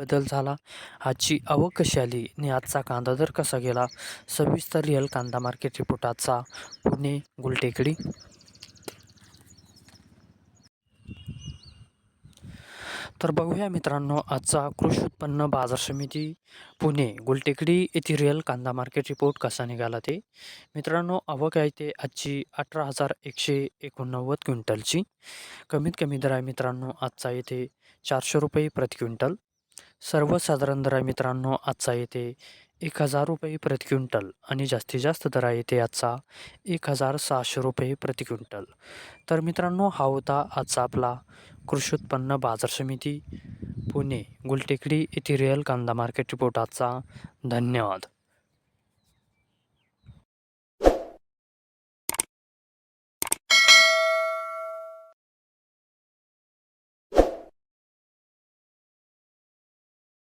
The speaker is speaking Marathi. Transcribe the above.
बदल झाला. आजची आवक कशी आली? आणि आजचा कांदा दर कसा गेला? सविस्तर रिअल कांदा मार्केट रिपोर्ट आजचा. पुणे गुलटेकडी. तर बघूया मित्रांनो आजचा कृषी उत्पन्न बाजार समिती पुणे गुलटेकडी येथील रिअल कांदा मार्केट रिपोर्ट कसा निघाला ते? मित्रांनो आवक आहे ते आजची अठरा हजार एकशे एकोणनव्वद क्विंटलची. कमीत कमी दर आहे मित्रांनो आजचा येथे चारशे रुपये प्रति क्विंटल. सर्वसाधारण दरा मित्रांनो आजचा येते एक हजार रुपये प्रति क्विंटल आणि जास्तीत जास्त दर आहे आजचा एक हजार सहाशे रुपये प्रति क्विंटल. तर मित्रांनो हा होता आजचा आपला कृषी उत्पन्न बाजार समिती पुणे गुलटेकडी येथे रिअल कांदा मार्केट रिपोर्ट आजचा. धन्यवाद.